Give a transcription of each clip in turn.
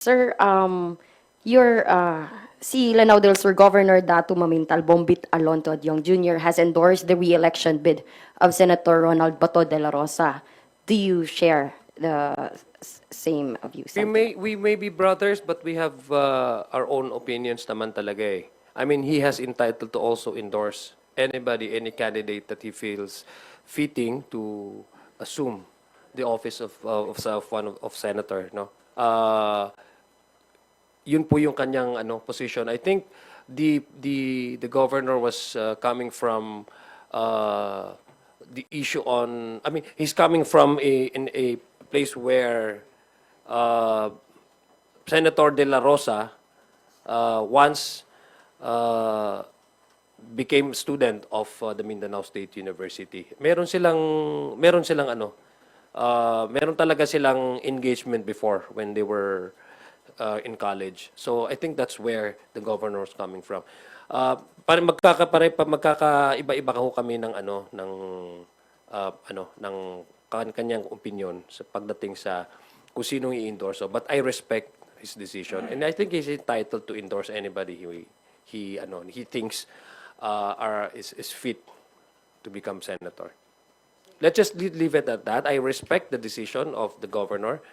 Sir, um, your, uh, si Lanao del Sur Governor Datu Mamintal Bombit Alonto Adyong Jr. has endorsed the re-election bid of Senator Ronald Bato de la Rosa. Do you share the same views? We may we may be brothers but we have uh, our own opinions naman talaga eh. I mean, he has entitled to also endorse anybody, any candidate that he feels fitting to assume the office of of, of one of, of senator, no. Uh, yun po yung kanyang ano position. I think the the the governor was uh, coming from uh, the issue on I mean he's coming from a in a place where uh, Senator De La Rosa uh, once uh, became student of uh, the Mindanao State University. Meron silang meron silang ano uh, meron talaga silang engagement before when they were uh, in college. So I think that's where the governor was coming from. Uh, pare magkakapare pa magkakaiba-iba ho kami ng ano ng uh, ano ng kan kanyang opinion sa pagdating sa kung sino i-endorse. But I respect his decision and I think he's entitled to endorse anybody he he ano he thinks uh, are is, is fit to become senator. Let's just le- leave it at that. I respect the decision of the governor.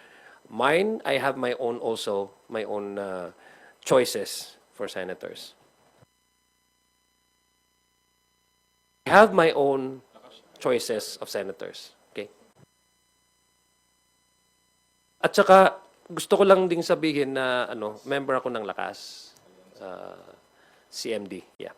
Mine, I have my own also, my own uh, choices for senators. I have my own choices of senators. Okay? At saka, gusto ko lang ding sabihin na ano, member ako ng lakas. Uh, CMD. Yeah.